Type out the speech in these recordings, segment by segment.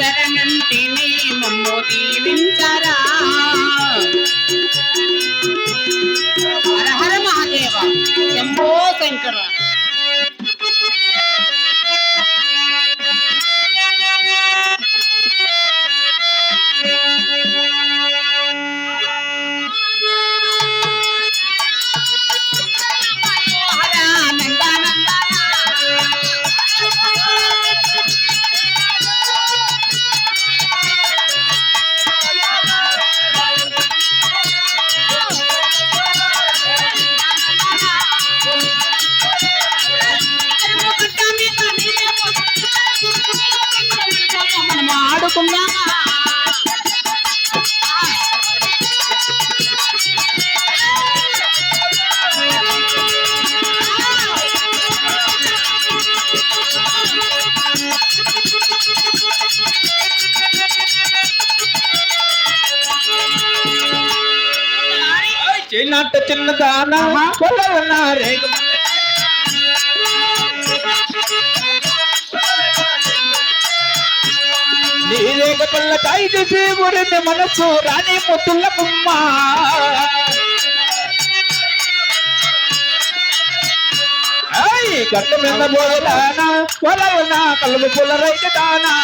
శరణంతిని మమ్ము దీవించరా. హర హర మహాదేవ. శంభో శంకర. చిన్నట్ట చిన్న దాన పొలవన రేగ నీ రేగ పల్ల కాయిది దేవుడిని మనసు రాణి ముద్దుల కుమ్మ ఐ గట్ట మీద బోలాన పొలవన కలుపు పుల్ల దానా?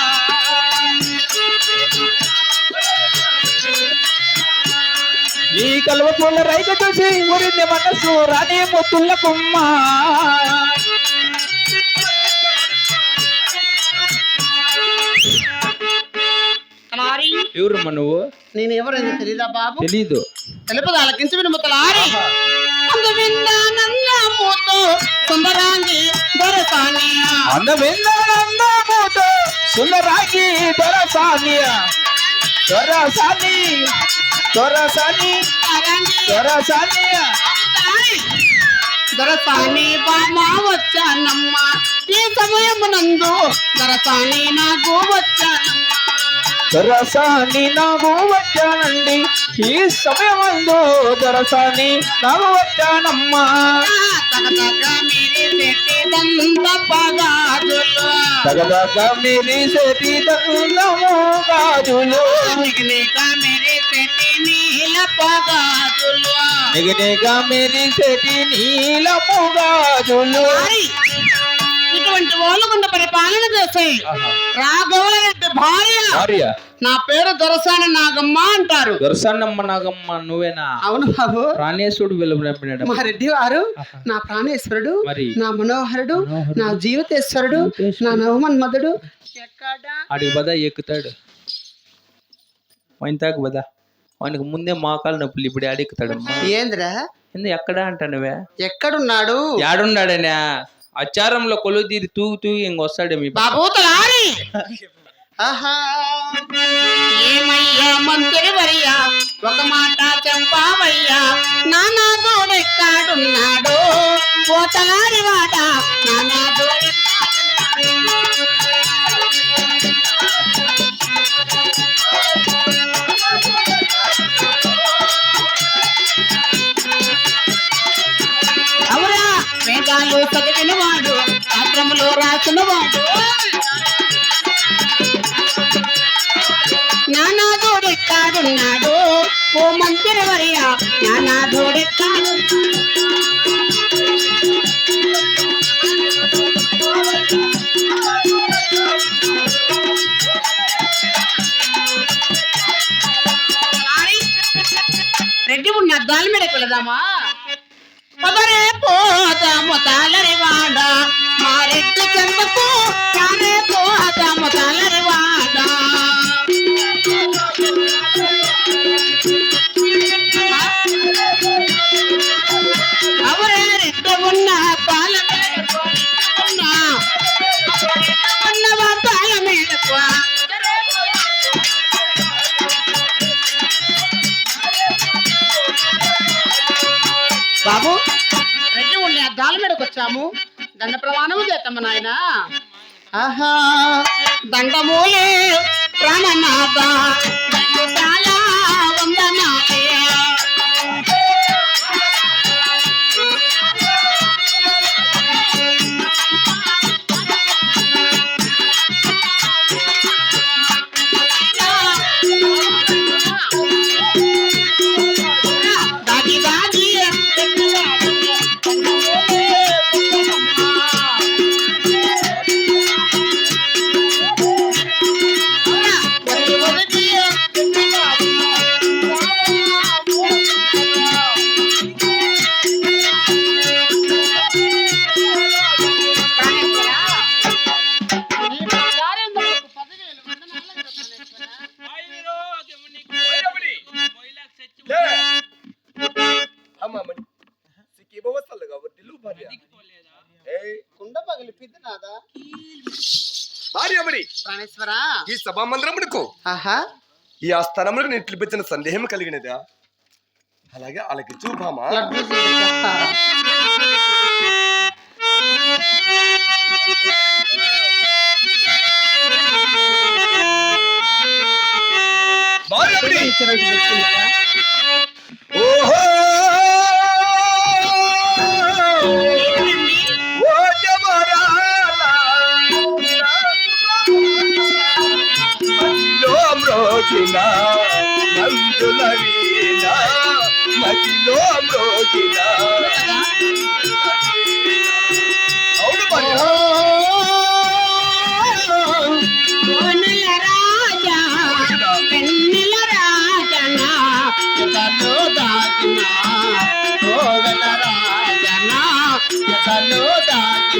నీ కలువ పూల రైక చూసి ఊరింది మనసు రాణి ముత్తుల కుమ్మా ఎవరమ్మా నువ్వు? నేను ఎవరైనా తెలీదా బాబు? తెలీదు. తెలుపదు అలకించి వినుము తలారి అందమిందానందముతో సుందరాంగి దొరసాని అందమింద అందముతో సుందరాగి. దొరసాని దొరసాని దొరసాని బామా వచ్చానమ్మ. ఈ సమయమునందు దొరసాని నాకు వచ్చానమ్మ. దొరసాని నాకు వచ్చానండి. ఈ సమయమందు దొరసాని నాకు వచ్చానమ్మా. తగదగ మీరి సెటి దందము గాజులు. నిగనిక మీరి పెట్టి నీల పగాజులు. నిగనిగా మీరి సెటి నీలము గాజులు. ఓలుగుండ పరిపాలన చేసే రాఘవుల రెడ్డి భార్య. భార్య? నా పేరు దొరసాని నాగమ్మ అంటారు. దొరసానమ్మ నాగమ్మ నువ్వేనా? అవును బాబు. ప్రాణేశుడు వెలువడినాడు మా రెడ్డి వారు నా ప్రాణేశ్వరుడు నా మనోహరుడు నా జీవితేశ్వరుడు నా నవమన్మధుడు. ఎక్కడా? ఆడికి బద ఎక్కుతాడు. వైంతాకు బద. వానికి ముందే మోకాలు నొప్పులు ఇప్పుడు ఆడెక్కుతాడమ్మా. ఏంద్రా? ఎందు ఎక్కడ అంటానువే? ఎక్కడున్నాడు? యాడున్నాడనే. అచారంలో కొలువు తీరి తూగు తూగి ఇంకొస్తాడే మీ పక్క. బాబు. తలారి ఆహా! ఏమయ్యా మంత్రి ఒక మాట చెప్పావయ్యా? నానా దోడెక్కాడున్నాడు? ఓ తలారి వాడ నానా అవురా వేదాలు చదివిన పత్రములో రాసిన వాడు నానాథోడెక్కాడున్నాడు ఓ మంత్రి వర్య నానాథోడెక్కాడు రెడ్డి ఉన్న అద్దాల మీదకి వెళదామా? పదరే పోదాము తాళరి వాడ. మా రెడ్డి చెందకు తానే పోదాము తాళరి వాడా. వచ్చాము. దండ ప్రమాణము చేద్దాము నాయన. ఆహా దండమూలే ప్రాణనాథ. ఈ సభా మందిరమునకు ఆహా. ఈ ఆ స్థలములకు నేను పిలిపించిన సందేహం కలిగినదా? అలాగే అలాగే చూపామా లడ్డు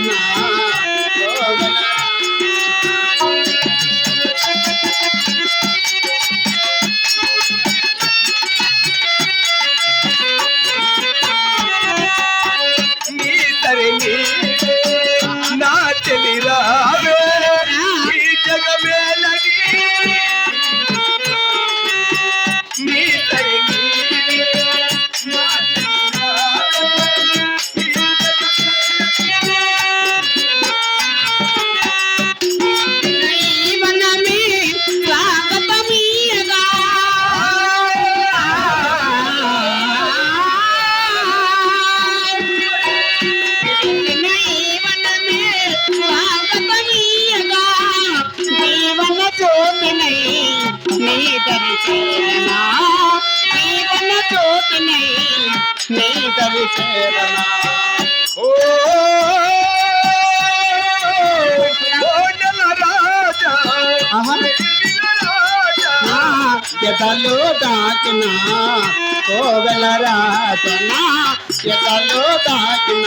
mà దరిచేరనా జీవన జ్యోతినై నీ దరిచేరనా ఓ రాజా ఎదలో దాచిన కోవెల రాజన? ఎదలో దాచిన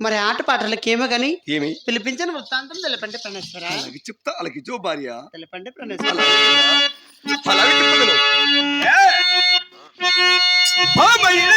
మరి ఆటపాటలకి ఏమో గాని ఏమి? పిలిపించిన వృత్తాంతం తెలపండి ప్రాణేశ్వర. అలాగే చెప్తా అలాగే చూ భార్య. తెలపండి ప్రాణేశ్వర! పామయిన